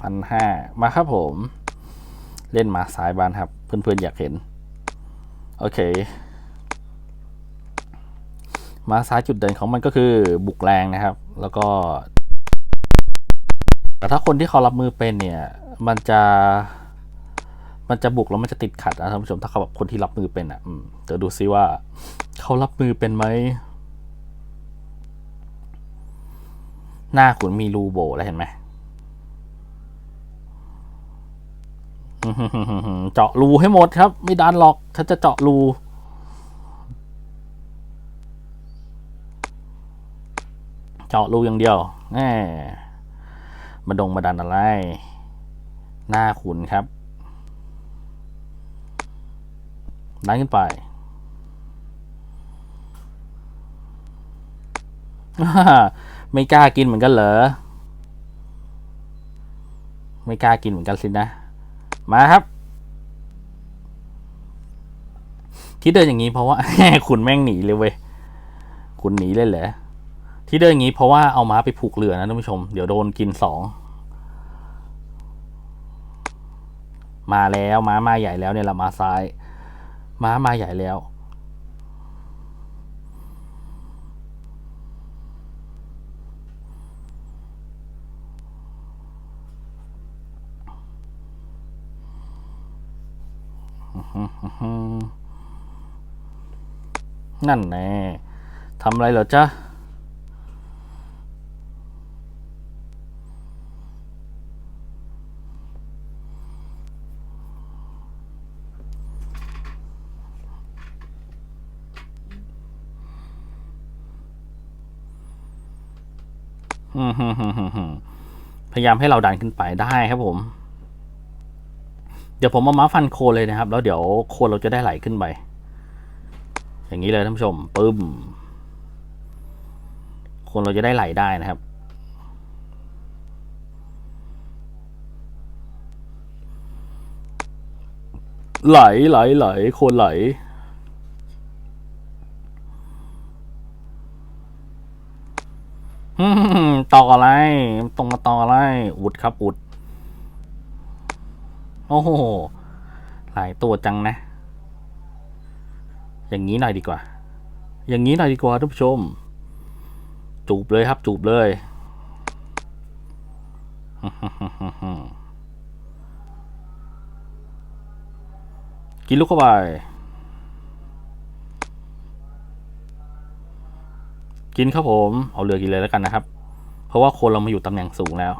พันห้ามาครับผม เล่นมาสายบานครับ เพื่อนๆอยากเห็น โอเค มาซ้ายจุดเด่นของมันก็คือบุกแรงนะครับ แล้วก็แต่ถ้าคนที่เขารับมือเป็นเนี่ย มันจะ มันจะบุกแล้วมันจะติดขัดนะท่านผู้ชม ถ้าเขาแบบคนที่รับมือเป็นอะเดี๋ยวดูซิว่า เขารับมือเป็นไหม หน้าขุนมีรูโบแล้วเห็นไหม อื้อหือหือหือ เจาะรูให้หมดครับ ไม่ดันหรอกฉันจะเจาะรูเจาะรูอย่างเดียวแหมมาดงมาดันอะไร หน้าขุนครับดันขึ้นไปไม่กล้ากินเหมือนกันเหรอ ไม่กล้ากินเหมือนกันสินะ มาครับ ที่เดินอย่างนี้เพราะว่าคุณแม่งหนีเลยเว้ยคุณหนีเลยเหรอที่เดินอย่างนี้เพราะว่าเอาม้าไปผูกเรือนะท่านผู้ชม เดี๋ยวโดนกินสองมาแล้วม้ามาใหญ่แล้วเนี่ยละมาซ้าย ม้ามาใหญ่แล้ว นั่นแน่ทำอะไรเหรอจ๊ะฮึมฮึมฮึมฮึมพยายามให้เราดันขึ้นไปได้ครับผม เดี๋ยวผมเอาม้าฟันโคเลยนะครับ แล้วเดี๋ยวโคเราจะได้ไหลขึ้นไป อย่างนี้เลยท่านผู้ชมปึ้มคนเราจะได้ไหลได้นะครับ ไหลไหลไหลโคนไหลต่ออะไร ตรงมาต่ออะไร อุดครับอุด โอ้โห หลายตัวจังนะ อย่างนี้หน่อยดีกว่า อย่างนี้หน่อยดีกว่าท่านผู้ชม จูบเลยครับ จูบเลยกินลูกเข้าไป กินครับผม เอาเรือกินเลยแล้วกันนะครับ เพราะว่าคนเรามาอยู่ตำแหน่งสูงแล้ว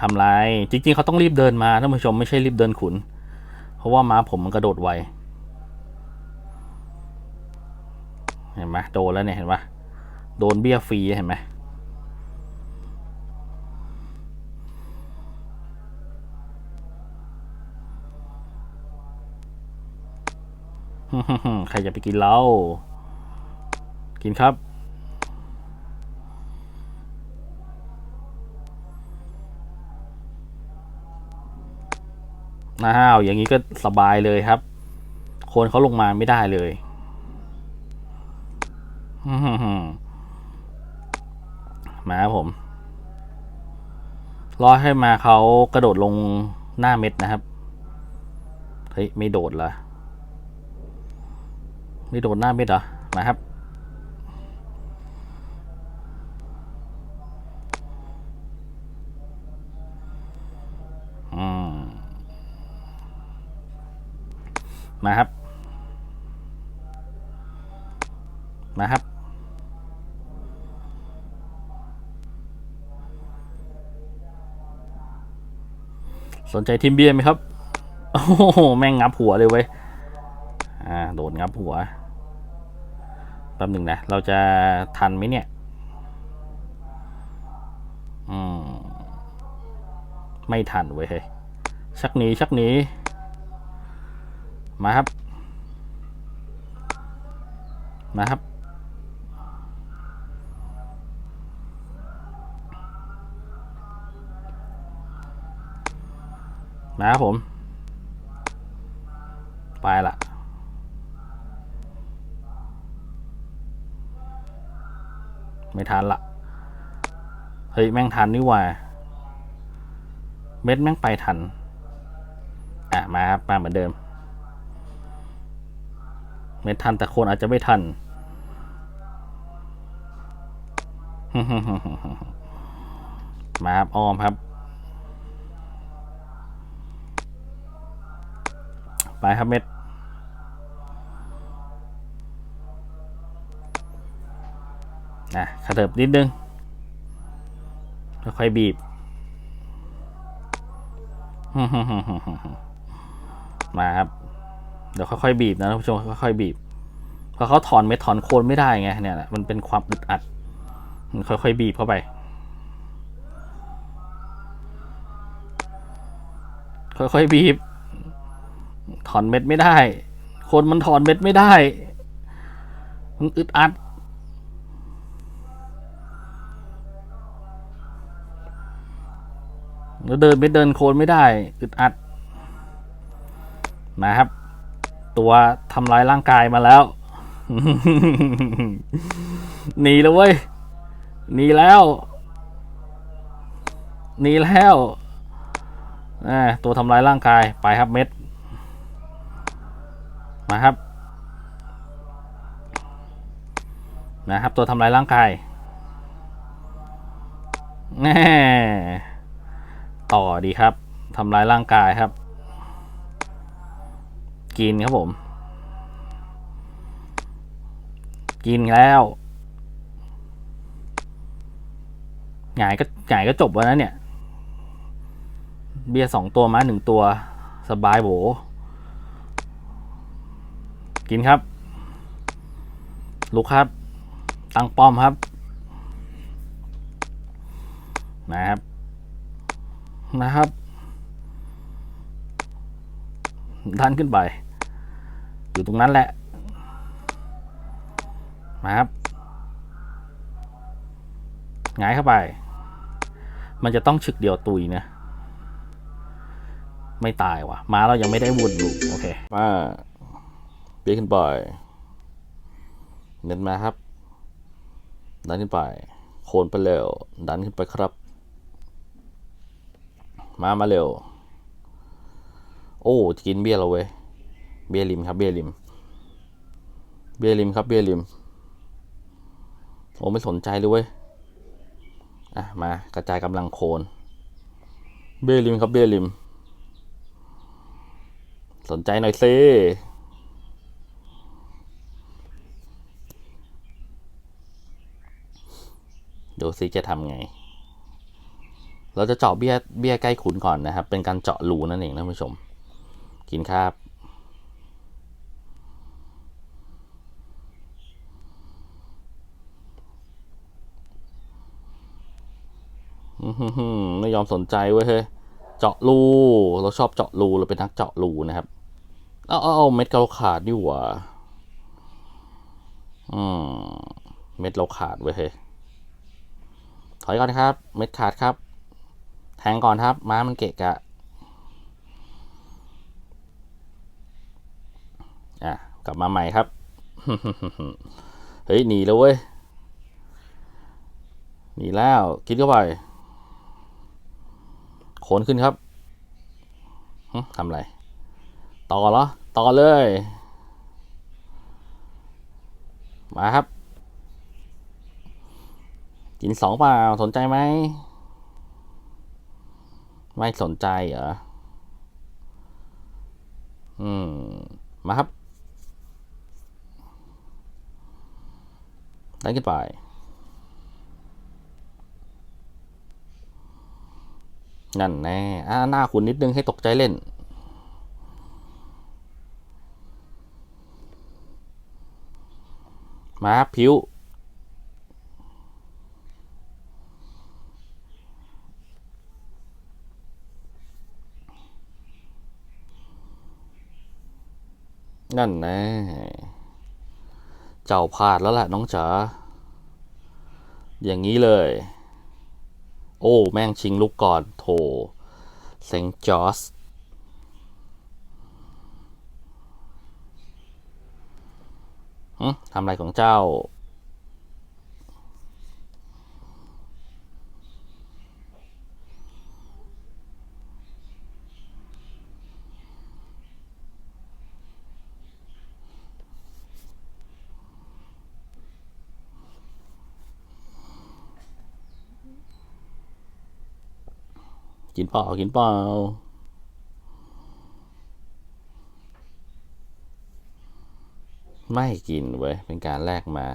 ทำไรจริง ๆ เขาต้องรีบเดินมาท่านผู้ชมไม่ใช่รีบเดินขุน เพราะว่าม้าผมมันกระโดดไวเห็นไหมโดนแล้วเนี่ยเห็นปะโดนเบี้ยฟรีเห็นไหมใครจะไปกินเหล้ากินครับ อ้าวอย่างนี้ก็สบายเลยครับ คนเขาลงมาไม่ได้เลยมาครับผม รอให้มาเขากระโดดลงหน้าเม็ดนะครับ เฮ้ย ไม่โดดเหรอไม่โดดหน้าเม็ดเหรอ มาครับ อืม มาครับ มาครับ สนใจทีมเบียร์ไหมครับ โอ้โห แม่งงับหัวเลยเว้ย อ่า โดนงับหัว แป๊บหนึ่งนะ เราจะทันไหมเนี่ย อืม ไม่ทันเว้ยเฮ้ยชักหนี ชักหนี มาครับ มาครับ มาครับผม ไปละไม่ทันละเฮ้ย แม่งทันนี่ว่า เม็ดแม่งไปทัน อะ มาครับ มาเหมือนเดิม เม็ดทันแต่คนอาจจะไม่ทัน มาครับอ้อมครับ ไปครับเม็ด นะขยับนิดนึง ค่อยๆบีบ มาครับ เดี๋ยวค่อยๆบีบนะท่านผู้ชมค่อยๆบีบ เพราะเขาถอนเม็ดถอนโคนไม่ได้ไงเนี่ยมันเป็นความอึดอัด มันค่อยๆบีบเข้าไปค่อยๆบีบ ถอนเม็ดไม่ได้ คนมันถอนเม็ดไม่ได้ มันอึดอัด แล้วเดินไม่เดินโคนไม่ได้ อึดอัด นะครับ ตัวทำลายร่างกายมาแล้ว หนีแล้วเว้ย หนีแล้ว หนีแล้วอตัวทำลายร่างกาย ไปครับเม็ด มาครับ นะครับ ตัวทำลายร่างกายแน่ต่อดีครับทำลายร่างกายครับ กินครับผม กินแล้วหงายก็หงายก็จบแล้นะเนี่ย เบียร์สองตัวมาหนึ่งตัว สบายโบ กินครับ ลุกครับ ตั้งป้อมครับนะครับ นะครับ ดันขึ้นไป อยู่ตรงนั้นแหละมาครับหงายเข้าไป มันจะต้องฉึกเดียวตุยนะ ไม่ตายว่ะ มาเรายังไม่ได้วนลูกโอเคมา เบี้ยขึ้นไป เน้นมาครับ ดันขึ้นไป โคนไปเร็ว ดันขึ้นไปครับ มามาเร็ว โอ้กินเบี้ยเราเว้ย เบี้ยริมครับ เบี้ยริม เบี้ยริมครับ เบี้ยริม โอ้ไม่สนใจเลยเว้ย อะ มากระจายกำลังโคน เบี้ยริมครับ เบี้ยริม สนใจหน่อยซิ ดูซิจะทำไง เราจะเจาะเบี้ยเบี้ยใกล้ขุนก่อนนะครับ เป็นการเจาะรูนั่นเองท่านผู้ชม กินครับอื้อหือหือไม่ยอมสนใจเว้ยเฮ้ยเจาะรูเราชอบเจาะรูเราเป็นนักเจาะรูนะครับเอาเอาเอาเม็ดเราขาดนี่ว่าอืมเม็ดเราขาดเว้ยเฮ้ย ถอยก่อนครับ เม็ดขาดครับ แทงก่อนครับ ม้ามันเกะกะ อะ กลับมาใหม่ครับ เฮ้ย หนีแล้วเว้ย หนีแล้วคิดเข้าไป โขนขึ้นครับทำไร ต่อเหรอ ต่อเลย มาครับ กินสองเปล่าสนใจไหม ไม่สนใจเหรอ อืม มาครับดันขึ้นไปนั่นแน่อ่าหน้าคุณนิดนึงให้ตกใจเล่น มาครับผิว นั่นนะ เจ้าพลาดแล้วแหละน้องจ๋า อย่างนี้เลย โอ้ แม่งชิงลูกก่อนโถเซงจอสทำอะไรของเจ้า กินเปล่ากินเปล่าไม่กินเว้ย เป็นการแลกมา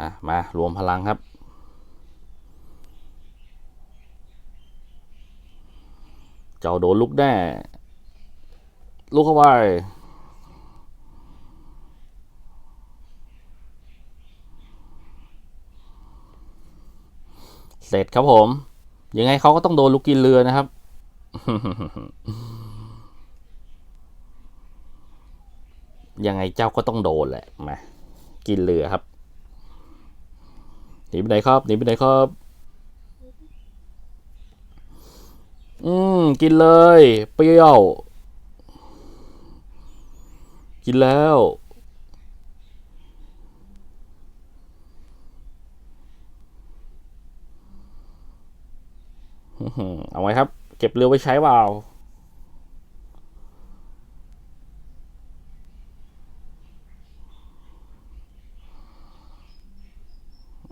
อะ มารวมพลังครับ เจ้าโดนลุกแน่ลุกเข้าไปเสร็จครับผม ยังไงเขาก็ต้องโดนลูกกินเรือนะครับ ยังไงเจ้าก็ต้องโดนแหละมากินเรือครับหนีไปไหนครับหนีไปไหนครับ อืมกินเลย เปรี้ยว กินแล้ว อื้อหือ เอาไว้ครับ เก็บเรือไว้ใช้เปล่า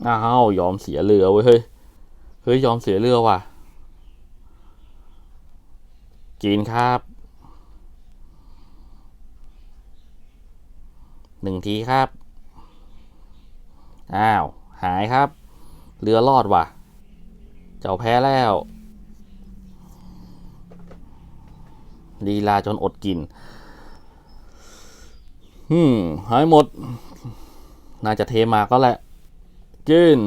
อ้าวยอมเสียเรือเว้ยเฮ้ยเฮ้ยยอมเสียเรือว่ะกินครับหนึ่งทีครับ อ้าว หายครับ เรือรอดว่ะ เจ้าแพ้แล้วลีลาจนอดกิน หืมหายหมด น่าจะเทมาก็แหละกิน